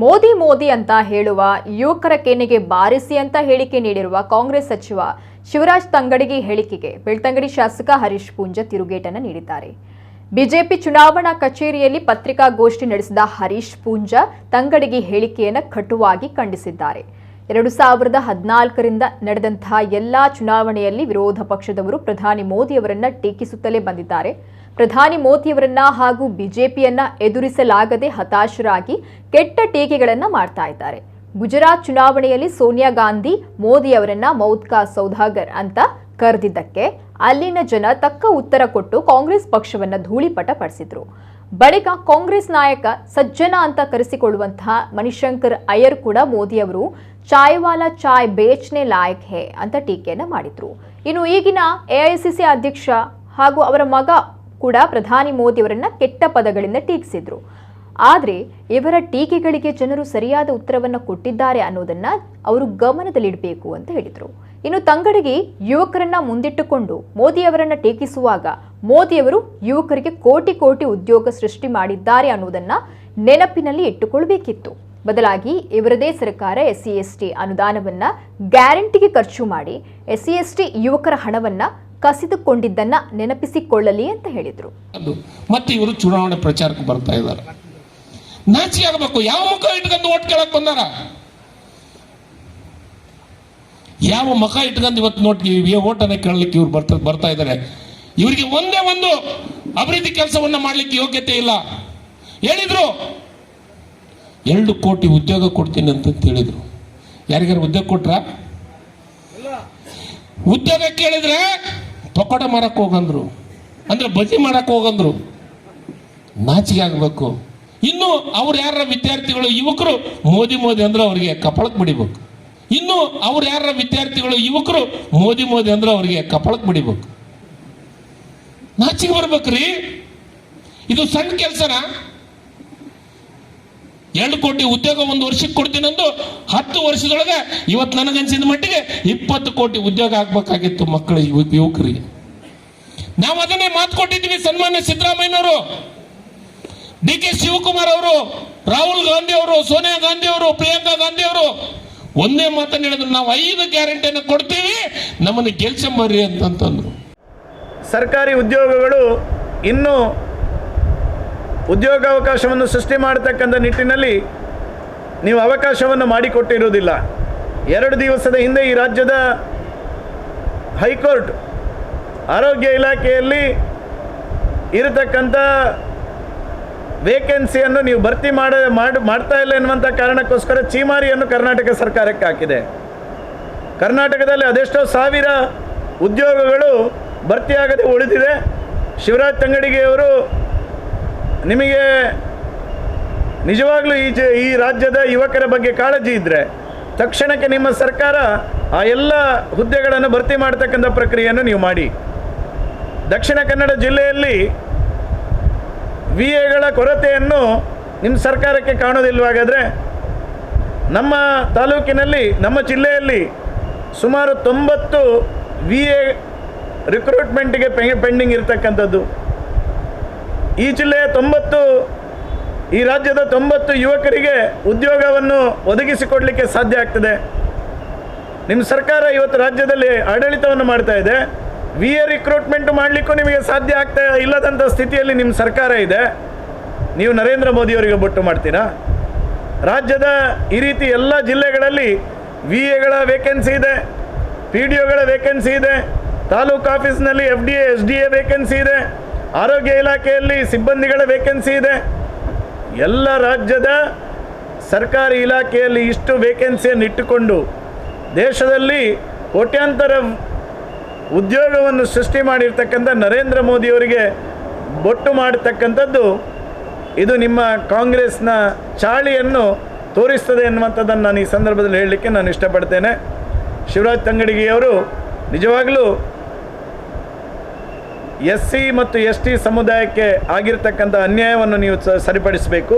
ಮೋದಿ ಮೋದಿ ಅಂತ ಹೇಳುವ ಯುವಕರ ಕೇನೆಗೆ ಬಾರಿಸಿ ಅಂತ ಹೇಳಿಕೆ ನೀಡಿರುವ ಕಾಂಗ್ರೆಸ್ ಸಚಿವ ಶಿವರಾಜ್ ತಂಗಡಿಗೆ ಹೇಳಿಕೆಗೆ ಬೆಳ್ತಂಗಡಿ ಶಾಸಕ ಹರೀಶ್ ಪೂಂಜ ತಿರುಗೇಟನ್ನು ನೀಡಿದ್ದಾರೆ. ಬಿಜೆಪಿ ಚುನಾವಣಾ ಕಚೇರಿಯಲ್ಲಿ ಪತ್ರಿಕಾಗೋಷ್ಠಿ ನಡೆಸಿದ ಹರೀಶ್ ಪೂಂಜ ತಂಗಡಿಗೆ ಹೇಳಿಕೆಯನ್ನು ಕಟುವಾಗಿ ಖಂಡಿಸಿದ್ದಾರೆ. ಎರಡು ಸಾವಿರದ ಹದಿನಾಲ್ಕರಿಂದ ನಡೆದಂತಹ ಎಲ್ಲಾ ಚುನಾವಣೆಯಲ್ಲಿ ವಿರೋಧ ಪಕ್ಷದವರು ಪ್ರಧಾನಿ ಮೋದಿಯವರನ್ನ ಟೀಕಿಸುತ್ತಲೇ ಬಂದಿದ್ದಾರೆ. ಪ್ರಧಾನಿ ಮೋದಿಯವರನ್ನ ಹಾಗೂ ಬಿಜೆಪಿಯನ್ನ ಎದುರಿಸಲಾಗದೆ ಹತಾಶರಾಗಿ ಕೆಟ್ಟ ಟೀಕೆಗಳನ್ನ ಮಾಡ್ತಾ ಇದ್ದಾರೆ. ಗುಜರಾತ್ ಚುನಾವಣೆಯಲ್ಲಿ ಸೋನಿಯಾ ಗಾಂಧಿ ಮೋದಿಯವರನ್ನ ಮೌತ್ಕಾ ಸೌಧಾಗರ್ ಅಂತ ಕರೆದಿದ್ದಕ್ಕೆ ಅಲ್ಲಿನ ಜನ ತಕ್ಕ ಉತ್ತರ ಕೊಟ್ಟು ಕಾಂಗ್ರೆಸ್ ಪಕ್ಷವನ್ನ ಧೂಳಿಪಟ ಪಡಿಸಿದ್ರು ಬಳಿಕ ಕಾಂಗ್ರೆಸ್ ನಾಯಕ ಸಜ್ಜನ ಅಂತ ಕರೆಸಿಕೊಳ್ಳುವಂತಹ ಮಣಿಶಂಕರ್ ಅಯ್ಯರ್ ಕೂಡ ಮೋದಿಯವರು ಚಾಯ್ವಾಲಾ ಚಾಯ್ ಬೇಚ್ನೆ ಲಾಯಕ್ ಹೇ ಅಂತ ಟೀಕೆಯನ್ನ ಮಾಡಿದ್ರು. ಇನ್ನು ಈಗಿನ ಎಐಸಿಸಿ ಅಧ್ಯಕ್ಷ ಹಾಗೂ ಅವರ ಮಗ ಕೂಡ ಪ್ರಧಾನಿ ಮೋದಿಯವರನ್ನ ಕೆಟ್ಟ ಪದಗಳಿಂದ ಟೀಕಿಸಿದ್ರು. ಆದರೆ ಇವರ ಟೀಕೆಗಳಿಗೆ ಜನರು ಸರಿಯಾದ ಉತ್ತರವನ್ನು ಕೊಟ್ಟಿದ್ದಾರೆ ಅನ್ನೋದನ್ನ ಅವರು ಗಮನದಲ್ಲಿಡಬೇಕು ಅಂತ ಹೇಳಿದರು. ಇನ್ನು ತಂಗಡಿಗೆ ಯುವಕರನ್ನ ಮುಂದಿಟ್ಟುಕೊಂಡು ಮೋದಿಯವರನ್ನ ಟೀಕಿಸುವಾಗ ಮೋದಿಯವರು ಯುವಕರಿಗೆ ಕೋಟಿ ಕೋಟಿ ಉದ್ಯೋಗ ಸೃಷ್ಟಿ ಮಾಡಿದ್ದಾರೆ ಅನ್ನೋದನ್ನ ನೆನಪಿನಲ್ಲಿ ಇಟ್ಟುಕೊಳ್ಬೇಕಿತ್ತು. ಬದಲಾಗಿ ಇವರದೇ ಸರ್ಕಾರ ಎಸ್ ಟಿ ಅನುದಾನವನ್ನ ಗ್ಯಾರಂಟಿಗೆ ಖರ್ಚು ಮಾಡಿ ಎಸ್ ಸಿ ಎಸ್ ಟಿ ಯುವಕರ ಹಣವನ್ನ ಕಸಿದುಕೊಂಡಿದ್ದನ್ನ ನೆನಪಿಸಿಕೊಳ್ಳಲಿ ಅಂತ ಹೇಳಿದರು. ಮತ್ತೆ ಇವರು ಚುನಾವಣೆ ಪ್ರಚಾರಕ್ಕೆ ಬರ್ತಾ ಇದ್ದಾರೆ. ನಾಚಿ ಆಗಬೇಕು. ಯಾವ ಮುಖ ಇಟ್ಕೊಂಡು ಓಟ್ ಕೇಳಕ್ ಬಂದಾರ? ಯಾವ ಮುಖ ಇಟ್ಕೊಂಡು ಇವತ್ತು ನೋಟ್ ಓಟನ್ನ ಕೇಳಲಿಕ್ಕೆ ಇವ್ರು ಬರ್ತಾ ಬರ್ತಾ ಇದ್ದಾರೆ. ಇವರಿಗೆ ಒಂದೇ ಒಂದು ಅಭಿವೃದ್ಧಿ ಕೆಲಸವನ್ನ ಮಾಡ್ಲಿಕ್ಕೆ ಯೋಗ್ಯತೆ ಇಲ್ಲ. ಹೇಳಿದ್ರು. ಎರಡು ಕೋಟಿ ಉದ್ಯೋಗ ಕೊಡ್ತೀನಿ ಅಂತ ಹೇಳಿದ್ರು. ಯಾರಿಗಾರು ಉದ್ಯೋಗ ಕೊಟ್ರ? ಉದ್ಯೋಗ ಕೇಳಿದ್ರೆ ಪಕೋಡ ಮಾಡಕ್ಕೆ ಹೋಗಂದ್ರು. ಅಂದ್ರೆ ಬಜಿ ಮಾಡಕ್ಕೆ ಹೋಗಂದ್ರು. ನಾಚಿಕೆ ಆಗ್ಬೇಕು. ಇನ್ನು ಅವ್ರು ಯಾರ ವಿದ್ಯಾರ್ಥಿಗಳು ಯುವಕರು, ಮೋದಿ ಮೋದಿ ಅಂದ್ರೆ ಅವ್ರಿಗೆ ಕಪಳಕ್ಕೆ ಬಿಡಿಬೇಕು. ಇನ್ನು ಅವ್ರು ಯಾರ ವಿದ್ಯಾರ್ಥಿಗಳು ಯುವಕರು, ಮೋದಿ ಮೋದಿ ಅಂದ್ರೆ ಅವ್ರಿಗೆ ಕಪಳಕ್ಕೆ ಬಿಡಿಬೇಕು. ನಾಚಿಕೆ ಬರ್ಬೇಕ್ರಿ. ಇದು ಸಣ್ಣ ಕೆಲಸನ? ಎರಡು ಕೋಟಿ ಉದ್ಯೋಗ ಒಂದು ವರ್ಷಕ್ಕೆ ಕೊಡ್ತೀನಂದು ಹತ್ತು ವರ್ಷದೊಳಗೆ ಇವತ್ತು ನನಗನ್ಸಿದ ಮಟ್ಟಿಗೆ ಇಪ್ಪತ್ತು ಕೋಟಿ ಉದ್ಯೋಗ ಆಗ್ಬೇಕಾಗಿತ್ತು ಮಕ್ಕಳ, ಯುವ- ಯುವಕರಿಗೆ. ನಾವು ಅದನ್ನೇ ಮಾತು ಕೊಟ್ಟಿದ್ವಿ ಸನ್ಮಾನ್ಯ ಸಿದ್ದರಾಮಯ್ಯನವರು. ಡಿ ಕೆ ಶಿವಕುಮಾರ್ ಅವರು, ರಾಹುಲ್ ಗಾಂಧಿ ಅವರು, ಸೋನಿಯಾ ಗಾಂಧಿ ಅವರು, ಪ್ರಿಯಾಂಕಾ ಗಾಂಧಿ ಅವರು ಒಂದೇ ಮಾತನ್ನು ಹೇಳಿದ್ರು. ನಾವು ಐದು ಗ್ಯಾರಂಟಿಯನ್ನು ಕೊಡ್ತೀವಿ, ನಮ್ಮನ್ನು ಗೆಲ್ಸಂಬರ್ರಿ ಅಂತಂತಂದ್ರು. ಸರ್ಕಾರಿ ಉದ್ಯೋಗಗಳು ಇನ್ನೂ ಉದ್ಯೋಗಾವಕಾಶವನ್ನು ಸೃಷ್ಟಿ ಮಾಡತಕ್ಕಂಥ ನಿಟ್ಟಿನಲ್ಲಿ ನೀವು ಅವಕಾಶವನ್ನು ಮಾಡಿಕೊಟ್ಟಿರುವುದಿಲ್ಲ. ಎರಡು ದಿವಸದ ಹಿಂದೆ ಈ ರಾಜ್ಯದ ಹೈಕೋರ್ಟ್ ಆರೋಗ್ಯ ಇಲಾಖೆಯಲ್ಲಿ ಇರತಕ್ಕಂಥ ವೇಕೆನ್ಸಿಯನ್ನು ನೀವು ಭರ್ತಿ ಮಾಡ, ಮಾಡ್, ಮಾಡ್ತಾ ಇಲ್ಲ ಎನ್ನುವಂಥ ಕಾರಣಕ್ಕೋಸ್ಕರ ಚೀಮಾರಿಯನ್ನು ಕರ್ನಾಟಕ ಸರ್ಕಾರಕ್ಕೆ ಹಾಕಿದೆ. ಕರ್ನಾಟಕದಲ್ಲಿ ಅದೆಷ್ಟೋ ಸಾವಿರ ಉದ್ಯೋಗಗಳು ಭರ್ತಿಯಾಗದೆ ಉಳಿದಿದೆ. ಶಿವರಾಜ್ ತಂಗಡಿಗೆಯವರು ನಿಮಗೆ ನಿಜವಾಗ್ಲೂ ಈ ಈ ರಾಜ್ಯದ ಯುವಕರ ಬಗ್ಗೆ ಕಾಳಜಿ ಇದ್ದರೆ ತಕ್ಷಣಕ್ಕೆ ನಿಮ್ಮ ಸರ್ಕಾರ ಆ ಎಲ್ಲ ಹುದ್ದೆಗಳನ್ನು ಭರ್ತಿ ಮಾಡ್ತಕ್ಕಂಥ ಪ್ರಕ್ರಿಯೆಯನ್ನು ನೀವು ಮಾಡಿ. ದಕ್ಷಿಣ ಕನ್ನಡ ಜಿಲ್ಲೆಯಲ್ಲಿ ವಿ ಎಗಳ ಕೊರತೆಯನ್ನು ನಿಮ್ಮ ಸರ್ಕಾರಕ್ಕೆ ಕಾಣೋದಿಲ್ವಾಗಾದರೆ ನಮ್ಮ ತಾಲೂಕಿನಲ್ಲಿ, ನಮ್ಮ ಜಿಲ್ಲೆಯಲ್ಲಿ ಸುಮಾರು ತೊಂಬತ್ತು ವಿ ಎ ರಿಕ್ರೂಟ್ಮೆಂಟ್ಗೆ ಪೆಂಡಿಂಗ್ ಇರತಕ್ಕಂಥದ್ದು. ಈ ಜಿಲ್ಲೆಯ ತೊಂಬತ್ತು, ಈ ರಾಜ್ಯದ ತೊಂಬತ್ತು ಯುವಕರಿಗೆ ಉದ್ಯೋಗವನ್ನು ಒದಗಿಸಿಕೊಡಲಿಕ್ಕೆ ಸಾಧ್ಯ ಆಗ್ತದೆ. ನಿಮ್ಮ ಸರ್ಕಾರ ಇವತ್ತು ರಾಜ್ಯದಲ್ಲಿ ಆಡಳಿತವನ್ನು ಮಾಡ್ತಾ ಇದೆ. ವಿ ಎ ರಿಕ್ರೂಟ್ಮೆಂಟ್ ಮಾಡಲಿಕ್ಕೂ ನಿಮಗೆ ಸಾಧ್ಯ ಆಗ್ತಾ ಇಲ್ಲದಂಥ ಸ್ಥಿತಿಯಲ್ಲಿ ನಿಮ್ಮ ಸರ್ಕಾರ ಇದೆ. ನೀವು ನರೇಂದ್ರ ಮೋದಿಯವರಿಗೆ ಬೊಟ್ಟು ಮಾಡ್ತೀರಾ? ರಾಜ್ಯದ ಈ ರೀತಿ ಎಲ್ಲ ಜಿಲ್ಲೆಗಳಲ್ಲಿ ವಿ ಎಗಳ ವೇಕೆನ್ಸಿ ಇದೆ ಪಿ ಡಿ ಒಗಳ ವೇಕೆನ್ಸಿ ಇದೆ, ತಾಲೂಕು ಆಫೀಸ್ನಲ್ಲಿ F D A S D A vacancy ಇದೆ. ಆರೋಗ್ಯ ಇಲಾಖೆಯಲ್ಲಿ ಸಿಬ್ಬಂದಿಗಳ ವೇಕೆನ್ಸಿ ಇದೆ. ಎಲ್ಲ ರಾಜ್ಯದ ಸರ್ಕಾರಿ ಇಲಾಖೆಯಲ್ಲಿ ಇಷ್ಟು ವೇಕೆನ್ಸಿಯನ್ನು ಇಟ್ಟುಕೊಂಡು ದೇಶದಲ್ಲಿ ಕೋಟ್ಯಾಂತರ ಉದ್ಯೋಗವನ್ನು ಸೃಷ್ಟಿ ಮಾಡಿರ್ತಕ್ಕಂಥ ನರೇಂದ್ರ ಮೋದಿಯವರಿಗೆ ಬೊಟ್ಟು ಮಾಡತಕ್ಕಂಥದ್ದು ಇದು ನಿಮ್ಮ ಕಾಂಗ್ರೆಸ್ನ ಚಾಳಿಯನ್ನು ತೋರಿಸ್ತದೆ ಎನ್ನುವಂಥದ್ದನ್ನು ನಾನು ಈ ಸಂದರ್ಭದಲ್ಲಿ ಹೇಳಲಿಕ್ಕೆ ನಾನು ಇಷ್ಟಪಡ್ತೇನೆ. ಶಿವರಾಜ್ ತಂಗಡಿಗೆಯವರು ನಿಜವಾಗಲೂ ಎಸ್ ಸಿ ಮತ್ತು ಎಸ್ ಟಿ ಸಮುದಾಯಕ್ಕೆ ಆಗಿರ್ತಕ್ಕಂಥ ಅನ್ಯಾಯವನ್ನು ನೀವು ಸರಿಪಡಿಸಬೇಕು.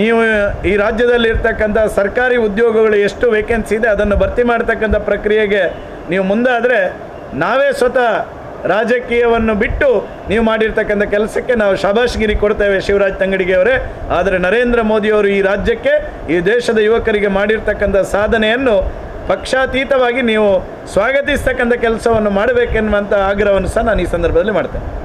ನೀವು ಈ ರಾಜ್ಯದಲ್ಲಿ ಇರ್ತಕ್ಕಂಥ ಸರ್ಕಾರಿ ಉದ್ಯೋಗಗಳು ಎಷ್ಟು ವೇಕೆನ್ಸಿ ಇದೆ ಅದನ್ನು ಭರ್ತಿ ಮಾಡ್ತಕ್ಕಂಥ ಪ್ರಕ್ರಿಯೆಗೆ ನೀವು ಮುಂದಾದರೆ ನಾವೇ ಸ್ವತಃ ರಾಜಕೀಯವನ್ನು ಬಿಟ್ಟು ನೀವು ಮಾಡಿರ್ತಕ್ಕಂಥ ಕೆಲಸಕ್ಕೆ ನಾವು ಶಬಾಷ್ಗಿರಿ ಕೊಡ್ತೇವೆ ಶಿವರಾಜ್ ತಂಗಡಿಗೆ ಅವರೇ. ಆದರೆ ನರೇಂದ್ರ ಮೋದಿಯವರು ಈ ರಾಜ್ಯಕ್ಕೆ, ಈ ದೇಶದ ಯುವಕರಿಗೆ ಮಾಡಿರ್ತಕ್ಕಂಥ ಸಾಧನೆಯನ್ನು ಪಕ್ಷಾತೀತವಾಗಿ ನೀವು ಸ್ವಾಗತಿಸ್ತಕ್ಕಂಥ ಕೆಲಸವನ್ನು ಮಾಡಬೇಕೆನ್ನುವಂಥ ಆಗ್ರಹವನ್ನು ಸಹ ನಾನು ಈ ಸಂದರ್ಭದಲ್ಲಿ ಮಾಡ್ತೇನೆ.